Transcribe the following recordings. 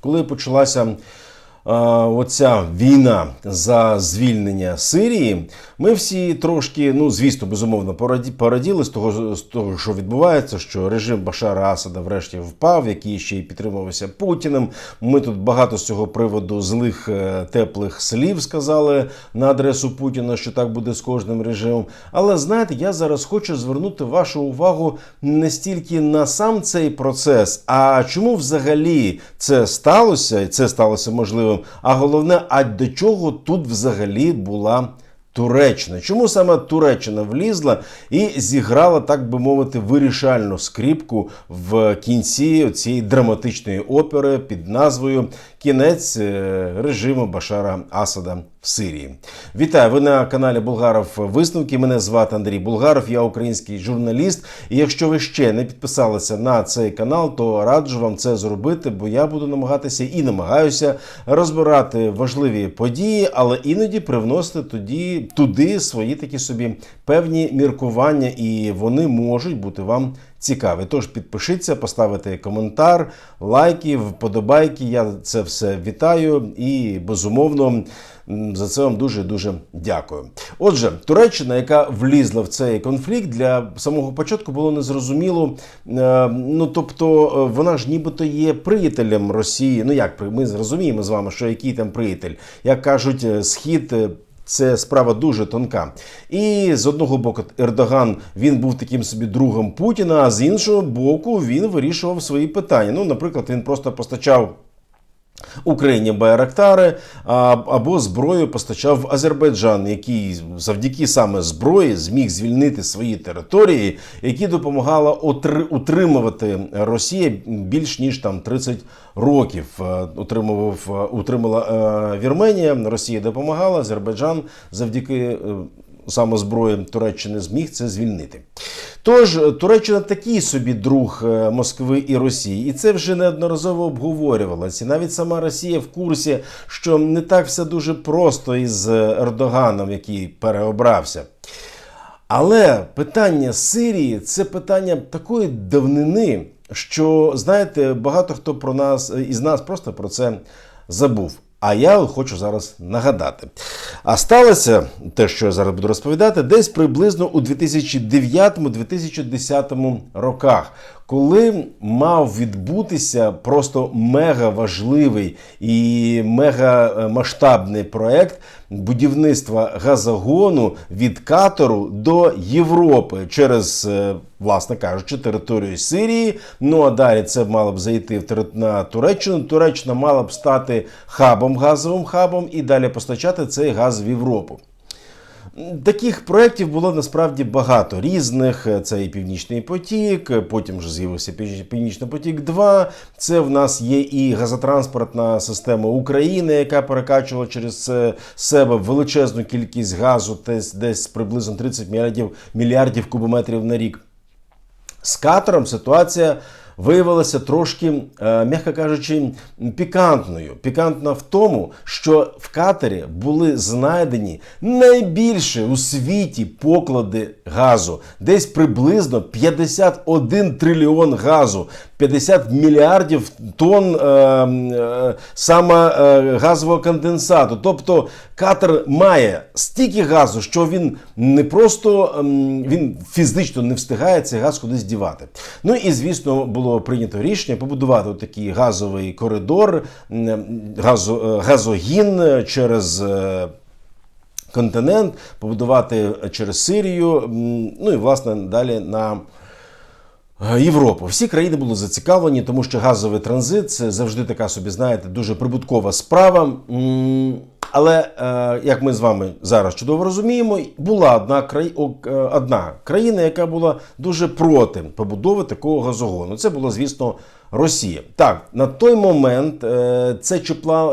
коли почалася оця війна за звільнення Сирії, ми всі трошки, ну звісно, безумовно, пораді- пораділи з того, з того, що відбувається, що режим Башара Асада врешті впав, який ще й підтримувався Путіним. Ми тут багато з цього приводу злих е, теплих слів сказали на адресу Путіна, що так буде з кожним режимом. Але знаєте, я зараз хочу звернути вашу увагу не стільки на сам цей процес, а чому взагалі це сталося, і це сталося А головне, а до чого тут взагалі була. Туреччина. Чому саме Туреччина влізла і зіграла, так би мовити, вирішальну скріпку в кінці цієї драматичної опери під назвою Кінець е, режиму Башара Асада в Сирії? Вітаю! Ви на каналі Булгаров Висновки. Мене звати Андрій Булгаров, я український журналіст. І якщо ви ще не підписалися на цей канал, то раджу вам це зробити, бо я буду намагатися і намагаюся розбирати важливі події, але іноді привносити тоді туди свої такі собі певні міркування, і вони можуть бути вам цікаві. Тож підпишіться, поставите коментар, лайки, вподобайки. Я це все вітаю і безумовно. За це вам дуже дуже дякую. Отже, Туреччина, яка влізла в цей конфлікт, для самого початку було незрозуміло. е, Ну тобто, е, вона ж нібито є приятелем Росії. Ну як ми зрозуміємо з вами, що який там приятель, як кажуть, е, схід. Це справа дуже тонка. І з одного боку, Ердоган він був таким собі другом Путіна, а з іншого боку, він вирішував свої питання. Ну, наприклад, він просто постачав. Україні Байрактари або зброю постачав Азербайджан, який завдяки саме зброї зміг звільнити свої території, які допомагала утримувати Росія більш ніж там 30 років. Е, Утримував е, утримала е, Вірменія, Росія допомагала, Азербайджан завдяки. Е, Саме зброї Туреччини зміг це звільнити. Тож Туреччина такий собі друг е, Москви і Росії, і це вже неодноразово обговорювалося. Навіть сама Росія в курсі, що не так все дуже просто із Ердоганом, який переобрався. Але питання Сирії це питання такої давнини, що знаєте, багато хто про нас із нас просто про це забув. А я хочу зараз нагадати. А сталося те, що я зараз буду розповідати, десь приблизно у 2009-2010 роках, коли мав відбутися просто мега важливий і мега масштабний проект будівництва газогону від Катору до Європи через, е, власне кажучи, територію Сирії. Ну а далі це мало б зайти в на Туреччину. Туреччина мала б стати хабом, газовим хабом і далі постачати цей газ в Європу. Таких проєктів було насправді багато різних. Це і Північний потік, потім вже з'явився Північний потік 2 Це в нас є і газотранспортна система України, яка перекачувала через е, себе величезну кількість газу, десь, десь приблизно 30 мільярдів, мільярдів кубометрів на рік. З катером ситуація виявилася трошки, е, м'яко кажучи, пікантною. Пікантна в тому, що в катері були знайдені найбільші у світі поклади газу, десь приблизно 51 трильйон газу. 50 мільярдів тонн е, е, саме е, газового конденсату. Тобто катер має стільки газу, що він не просто ем, він фізично не встигає цей газ кудись дівати. Ну і звісно було прийнято рішення побудувати такий газовий коридор, газо, е, газогін через. е, Континент побудувати через Сирію, ну і власне далі на Е, Європу. Всі країни були зацікавлені, тому що газовий транзит це завжди така собі, знаєте, дуже прибуткова справа. Але е, як ми з вами зараз чудово розуміємо, була одна краї... е, одна країна, яка була дуже проти побудови такого газогону. Це було, звісно, Росія. Так, на той момент е, це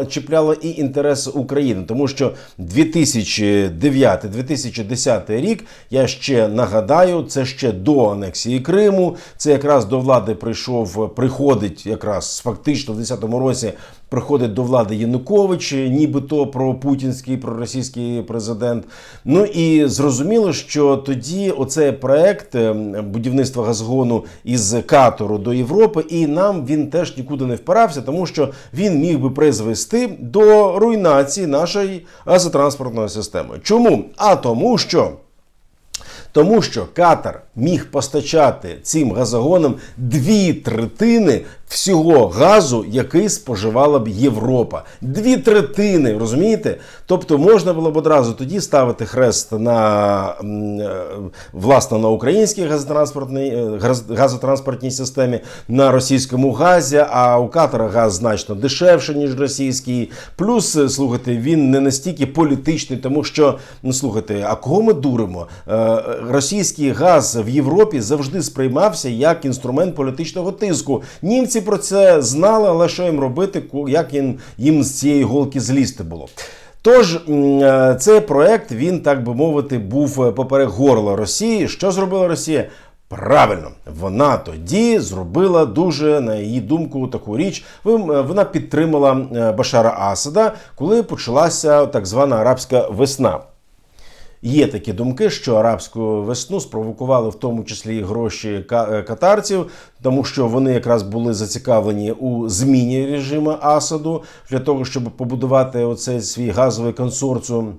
чіпляло і інтереси України, тому що 2009-2010 рік, я ще нагадаю, це ще до анексії Криму. Це якраз до влади прийшов, приходить якраз фактично в 2010 році. Приходить до влади Янукович, нібито про путінський, про російський президент. Ну і зрозуміло, що тоді оцей проект е, будівництва газогону із Катору до Європи і нам. Нам він теж нікуди не впирався, тому що він міг би призвести до руйнації нашої газотранспортної системи. Чому? А тому що. Тому що Катар міг постачати цим газогонам дві третини всього газу, який споживала б Європа. Дві третини, розумієте? Тобто можна було б одразу тоді ставити хрест на е, власне на українській газотранспортній, е, газотранспортній системі, на російському газі. А у Катара газ значно дешевше, ніж російський. Плюс, е, слухайте, він не настільки політичний, тому що ну слухайте, а кого ми дуримо? Російський газ в Європі завжди сприймався як інструмент політичного тиску. Німці про це знали, але що їм робити, як їм, їм з цієї голки злізти було. Тож е, цей проект він, так би мовити, був е, поперек горла Росії. Що зробила Росія? Правильно, вона тоді зробила дуже, на її думку, таку річ. Е, Вона підтримала Башара Асада, коли почалася так звана арабська весна. Є такі думки, що арабську весну спровокували в тому числі і гроші е, катарців, тому що вони якраз були зацікавлені у зміні режиму Асаду для того, щоб побудувати оцей свій газовий консорціум.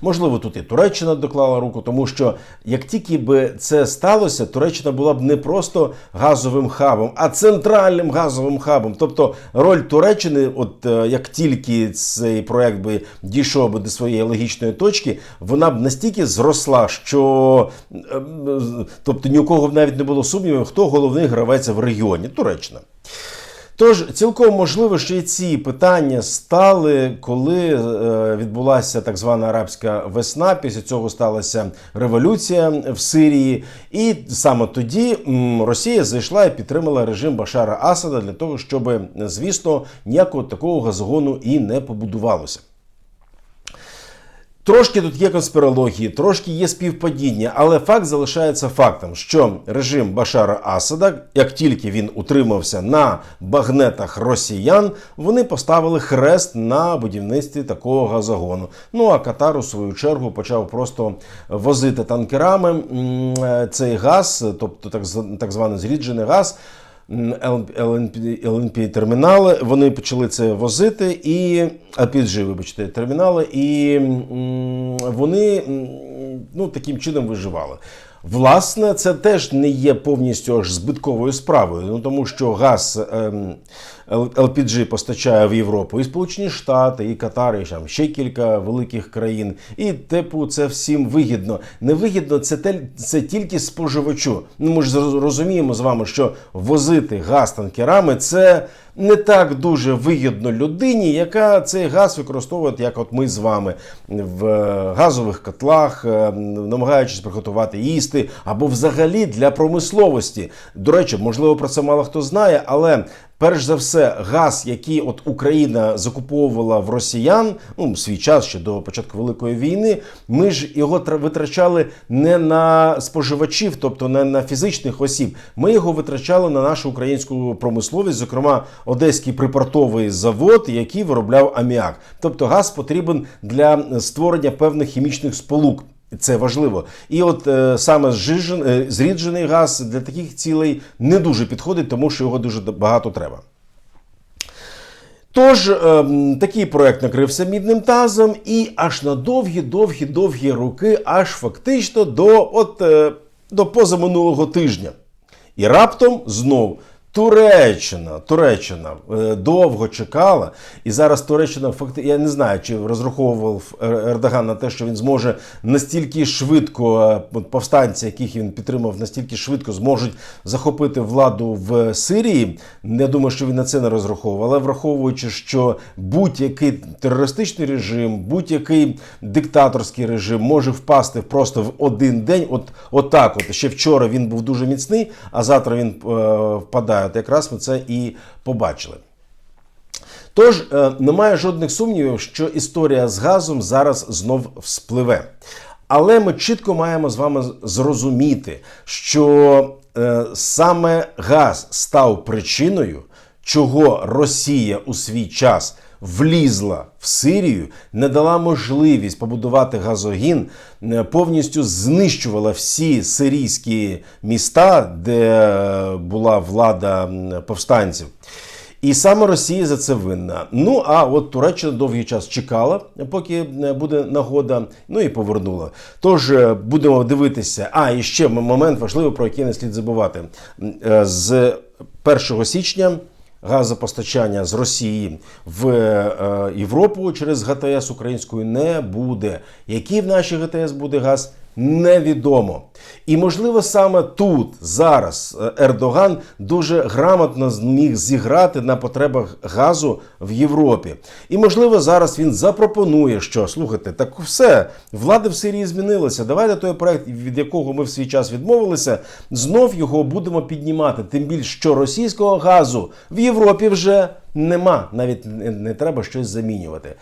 Можливо, тут і Туреччина доклала руку, тому що як тільки би це сталося, Туреччина була б не просто газовим хабом, а центральним газовим хабом. Тобто роль Туреччини, от е, як тільки цей проект би дійшов би до своєї логічної точки, вона б настільки зросла, що е, тобто ні у кого б навіть не було сумнівів, хто головний гравець в регіоні Туреччина. Тож цілком можливо, що і ці питання стали, коли е, відбулася так звана арабська весна. Після цього сталася революція в Сирії, і саме тоді Росія зайшла і підтримала режим Башара Асада для того, щоб, звісно, ніякого такого газогону і не побудувалося. Трошки тут є конспірології, трошки є співпадіння, але факт залишається фактом, що режим Башара Асада, як тільки він утримався на багнетах росіян, вони поставили хрест на будівництві такого газогону. Ну а Катар, у свою чергу, почав просто возити танкерами е, цей газ, тобто так, званий зріджений газ. LNP термінали. Вони почали це возити і LPG, вибачте, термінали, і вони ну, таким чином виживали. Власне, це теж не є повністю аж збитковою справою, ну тому що газ ем, LPG постачає в Європу і Сполучені Штати, і Катар, і там ще кілька великих країн. І типу, це всім вигідно. Невигідно це те, це тільки споживачу. Ну ми ж розуміємо з вами, що возити газ танкерами це не так дуже вигідно людині, яка цей газ використовує, як от ми з вами в е, газових котлах, е, намагаючись приготувати їсти, або взагалі для промисловості. До речі, можливо, про це мало хто знає, але. Перш за все, газ, який от Україна закуповувала в росіян, ну свій час ще до початку великої війни, ми ж його тра- витрачали не на споживачів, тобто не на фізичних осіб. Ми його витрачали на нашу українську промисловість, зокрема Одеський припортовий завод, який виробляв аміак. Тобто газ потрібен для створення певних хімічних сполук. Це важливо. І от е, саме зжижен, е, зріджений газ для таких цілей не дуже підходить, тому що його дуже багато треба. Тож ем, такий проект накрився мідним тазом, і аж на довгі-довгі-довгі роки, аж фактично до, от, е, до позаминулого тижня. І раптом знов Туреччина, Туреччина е, довго чекала, і зараз Туреччина факти, я не знаю, чи розраховував Ер- Ердоган на те, що він зможе настільки швидко е, повстанці, яких він підтримав, настільки швидко зможуть захопити владу в Сирії. Я думаю, що він на це не розраховував. Але враховуючи, що будь-який терористичний режим, будь-який диктаторський режим може впасти просто в один день. От, от так, от ще вчора він був дуже міцний, а завтра він е, впадає. От якраз ми це і побачили. Тож е, немає жодних сумнівів, що історія з газом зараз знов вспливе. Але ми чітко маємо з вами зрозуміти, що е, саме газ став причиною, чого Росія у свій час влізла в Сирію, не дала можливість побудувати газогін, е, повністю знищувала всі сирійські міста, де е, була влада повстанців. І саме Росія за це винна. Ну а от Туреччина довгий час чекала, поки е, буде нагода, ну і повернула. Тож будемо дивитися. А і ще момент важливий, про який не слід забувати. З 1 січня газопостачання з Росії в е, Європу через ГТС українською не буде. Який в нашій ГТС буде газ? Невідомо. І можливо саме тут зараз е, Ердоган дуже грамотно зміг зіграти на потребах газу в Європі. І можливо зараз він запропонує, що слухайте, так все, влада в Сирії змінилася. Давайте той проект, від якого ми в свій час відмовилися, знов його будемо піднімати. Тим більше, що російського газу в Європі вже нема. Навіть не треба щось замінювати.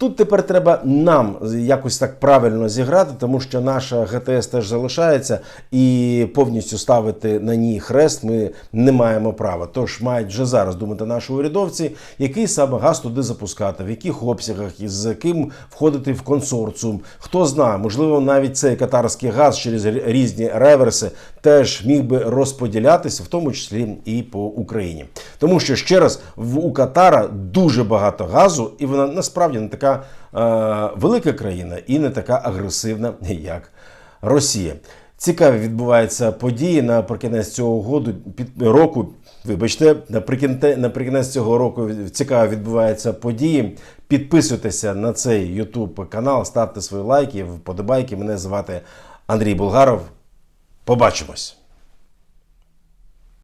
Тут тепер треба нам якось так правильно зіграти, тому що наша ГТС теж залишається, і повністю ставити на ній хрест ми не маємо права. Тож мають вже зараз думати наші урядовці, який саме газ туди запускати, в яких обсягах і з ким входити в консорціум. Хто знає, можливо, навіть цей катарський газ через різні реверси теж міг би розподілятися, в тому числі і по Україні. Тому що ще раз в у Катара дуже багато газу, і вона насправді не така е, велика країна і не така агресивна, як Росія. Цікаві відбуваються події наприкінець цього году під року. Вибачте, наприкінте, наприкінець цього року цікаво відбуваються події. Підписуйтеся на цей YouTube канал, ставте свої лайки, вподобайки. Мене звати Андрій Булгаров. Побачимось.